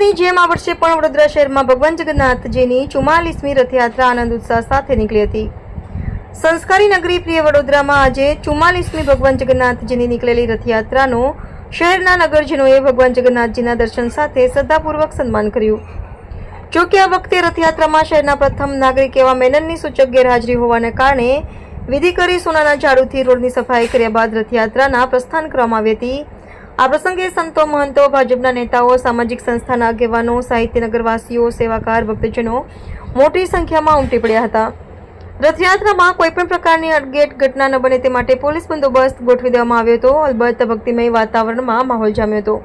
વર્ષની જેમ આ વર્ષે પણ વડોદરા શહેરમાં ભગવાન જગન્નાથજીની ચુમ્માલીસમી રથયાત્રા આનંદ ઉત્સાહ સાથે નીકળી હતી. સંસ્કારી નગરી પ્રિય વડોદરામાં આજે ચુમ્માલીસમી ભગવાન જગન્નાથજીની નીકળેલી રથયાત્રાનો શહેરના નગરજનોએ ભગવાન જગન્નાથજીના દર્શન સાથે શ્રદ્ધાપૂર્વક સન્માન કર્યું. જોકે આ વખતે રથયાત્રામાં શહેરના પ્રથમ નાગરિક એવા મેનનની સૂચક ગેરહાજરી હોવાને કારણે વિધિ કરી સોનાના ઝાડુથી રોડની સફાઈ કર્યા બાદ રથયાત્રાના પ્રસ્થાન કરવામાં આવી હતી. આ પ્રસંગે સંતો, મહંતો, ભાજપના નેતાઓ, સામાજિક સંસ્થાના આગેવાનો સાહિત્યનગરવાસીઓ સેવાકાર, ભક્તજનો મોટી સંખ્યામાં ઉમટી પડ્યા હતા. રથયાત્રામાં કોઈપણ પ્રકારની અડગેટ ઘટના ન બને તે માટે પોલીસ બંદોબસ્ત ગોઠવી દેવામાં આવ્યો હતો. અલબત્ત ભક્તિમય વાતાવરણમાં માહોલ જામ્યો હતો.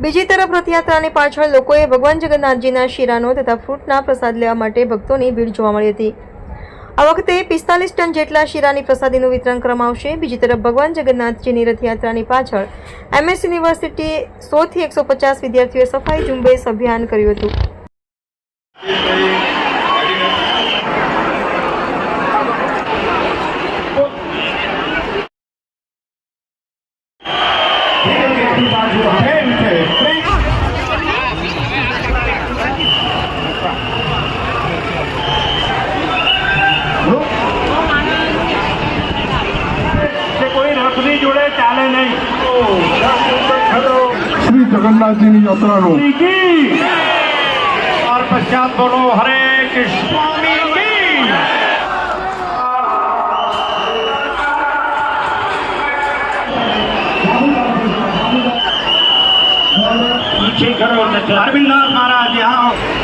બીજી તરફ રથયાત્રાની પાછળ લોકોએ ભગવાન જગન્નાથજીના શીરાનો તથા ફ્રૂટના પ્રસાદ લેવા માટે ભક્તોની ભીડ જોવા મળી હતી. આ વખતે પિસ્તાલીસ ટન જેટલા શીરાની પ્રસાદીનું વિતરણ કરવામાં આવશે. બીજી તરફ ભગવાન જગન્નાથજીની રથયાત્રાની પાછળ એમએસ યુનિવર્સિટી સોથી એકસો પચાસ વિદ્યાર્થીઓએ સફાઈ ઝુંબેશ અભિયાન કર્યું હતું કે કોઈ રથની જોડે ચાલે નહીં શ્રી જગન્નાથજીની યાત્રાનો. પશ્ચાત બોલો હરે કૃષ્ણ. કરો અરવિંદનાથ મહારાજ યહાં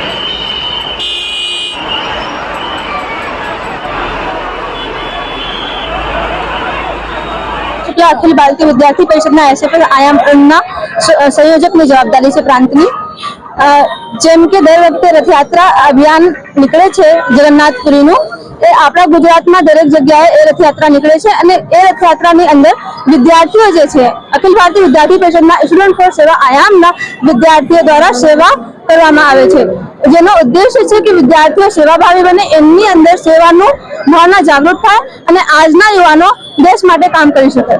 એટલે અખિલ ભારતીય વિદ્યાર્થી પરિષદના એસએફએલ આયામના સંયોજકની જવાબદારી છે પ્રાંતની. જેમ કે દર વખતે રથયાત્રા અભિયાન નીકળે છે જગન્નાથપુરીનું, એ આપણા ગુજરાતમાં દરેક જગ્યાએ એ રથયાત્રા નીકળે છે અને એ રથયાત્રાની અંદર વિદ્યાર્થીઓ જે છે, અખિલ ભારતીય વિદ્યાર્થી પરિષદના સ્ટુડન્ટ ફોર સેવા આયામના વિદ્યાર્થીઓ દ્વારા સેવા કરવામાં આવે છે. જેનો ઉદ્દેશ છે કે વિદ્યાર્થીઓ સેવાભાવી બને, એમની અંદર સેવાનું ભાવના જાગૃત થાય અને આજના યુવાનો દેશ માટે કામ કરી શકે.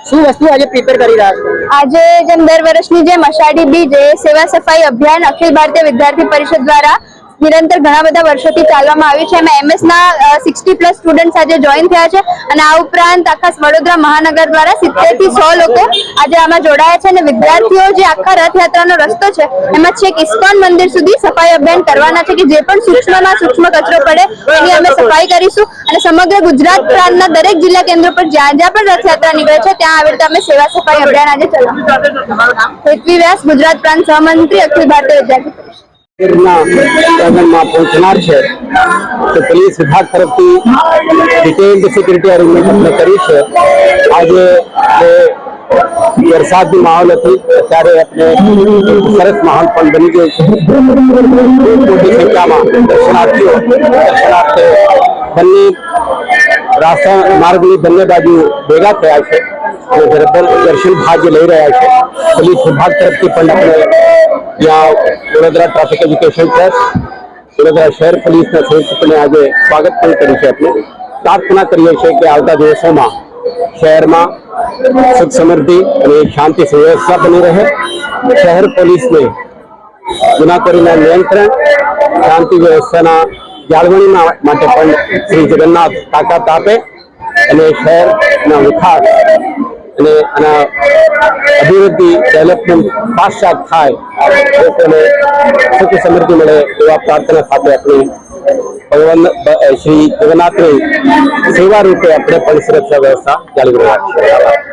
શું વસ્તુ આજે પ્રિપેર કરી રહ્યા છો? આજે જેમ દર વર્ષની જેમ અષાઢી બીજે સેવા સફાઈ અભિયાન અખિલ ભારતીય વિદ્યાર્થી પરિષદ દ્વારા નિરંતર ઘણા બધા વર્ષોથી ચાલવામાં આવ્યું છે. એમાં એમએસના સિક્સટી પ્લસ સ્ટુડન્ટ્સ આજે જોઈન થયા છે અને આ ઉપરાંત આખા વડોદરા મહાનગર દ્વારા સિત્તેરથી સો લોકો આજે આમાં જોડાયા છે અને વિદ્યાર્થીઓ જે આખા રથયાત્રાનો રસ્તો છે, એમાં છેક ઇસ્કોન મંદિર સુધી સફાઈ અભિયાન કરવાના છે કે જે પણ સૂક્ષ્મમાં સૂક્ષ્મ કચરો પડે એની અમે સફાઈ કરીશું અને સમગ્ર ગુજરાત પ્રાંતના દરેક જિલ્લા કેન્દ્રો પર જ્યાં જ્યાં પણ રથયાત્રા નીકળે છે, ત્યાં આવી રીતે અમે સેવા સફાઈ અભિયાન આજે ચલાવ્યું પૃથ્વી વ્યાસ ગુજરાત પ્રાંત સહમંત્રી અખિલ ભારતીય વિદ્યાર્થી પહોંચનાર છે. તો પોલીસ વિભાગ તરફથી ડિટેલ્ડ સિક્યુરિટી અરેન્જમેન્ટ આપણે કરી છે. આજે વરસાદની માહોલ હતી, અત્યારે આપણે સરસ માહોલ પણ બની ગયો છે. મોટી સંખ્યામાં દર્શનાર્થીઓ દર્શનાર્થે બંને રાસ્તા માર્ગની બંને બાજુ ભેગા થયા છે. અને દર્શન ભાગ્ય લઈ રહ્યા છે. પોલીસ વિભાગ તરફથી પણ આપણે ત્યાં Vadodara traffic education trust Vadodara શહેર પોલીસના સંયુક્તપણે આજે સ્વાગત પણ કર્યું છે આપણે પ્રાર્થના કરીએ છીએ કે આવતા દિવસોમાં શહેરમાં સુખ સમૃદ્ધિ અને શાંતિ સુવ્યવસ્થા બની રહે. શહેર પોલીસને ગુનાખોરીના નિયંત્રણ, શાંતિ વ્યવસ્થાના જાળવણીના માટે પણ શ્રી જગન્નાથ તાકાત આપે અને શહેરના વિકાસ અને આના અભિવૃદ્ધિ ડેવલપમેન્ટ ફાસ્ટ થાય, લોકોને સુખ સમૃદ્ધિ મળે એવા પ્રાર્થના સાથે આપણે ભગવાન શ્રી જગન્નાથની સેવા રૂપે આપણે પણ સુરક્ષા વ્યવસ્થા જાળવી રહ્યા છીએ